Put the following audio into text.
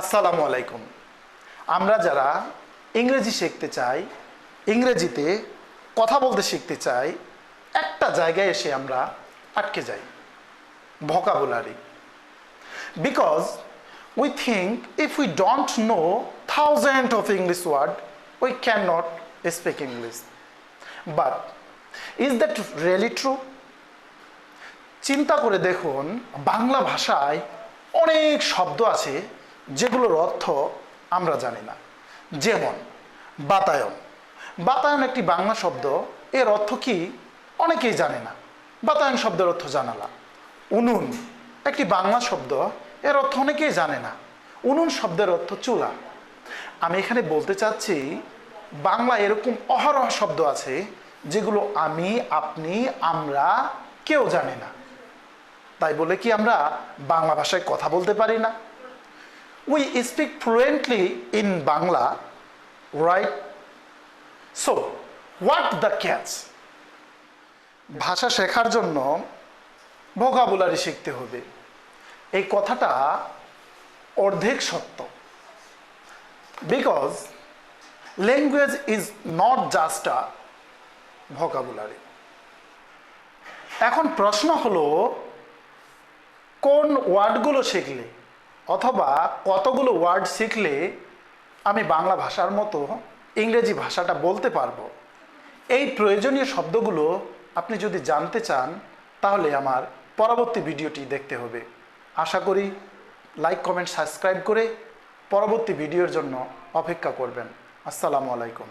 আসসালামু আলাইকুম। আমরা যারা ইংরেজি শিখতে চাই, ইংরেজিতে কথা বলতে শিখতে চাই, একটা জায়গায় এসে আমরা আটকে যাই। Vocabulary because we think if we don't know thousand of English word we can not speak English but is that really true চিন্তা করে দেখুন, বাংলা ভাষায় অনেক শব্দ আছে যেগুলোর অর্থ আমরা জানি না। যেমন, বাতায়ন। বাতায়ন একটি বাংলা শব্দ। এর অর্থ কি অনেকেই জানে না। বাতায়ন শব্দের অর্থ জানালা। উনুন একটি বাংলা শব্দ। এর অর্থ অনেকেই জানে না। উনুন শব্দের অর্থ চুলা। আমি এখানে বলতে চাচ্ছি, বাংলা এরকম অহরহ শব্দ আছে যেগুলো আমি, আপনি, আমরা কেউ জানি না। তাই বলে কি আমরা বাংলা ভাষায় কথা বলতে পারি না? We speak fluently in Bangla right so what the catch ভাষা শেখার জন্য ভোকাবুলারি শিখতে হবে। এই কথাটা অর্ধেক সত্য। Because language is not just a vocabulary এখন প্রশ্ন হলো, কোন ওয়ার্ডগুলো শিখলে? অথবা কতগুলো ওয়ার্ড শিখলে আমি বাংলা ভাষার মতো ইংরেজি ভাষাটা বলতে পারব? এই প্রয়োজনীয় শব্দগুলো আপনি যদি জানতে চান, তাহলে আমার পরবর্তী ভিডিওটি দেখতে হবে। আশা করি লাইক, কমেন্ট, সাবস্ক্রাইব করে পরবর্তী ভিডিওর জন্য অপেক্ষা করবেন। আসসালামু আলাইকুম।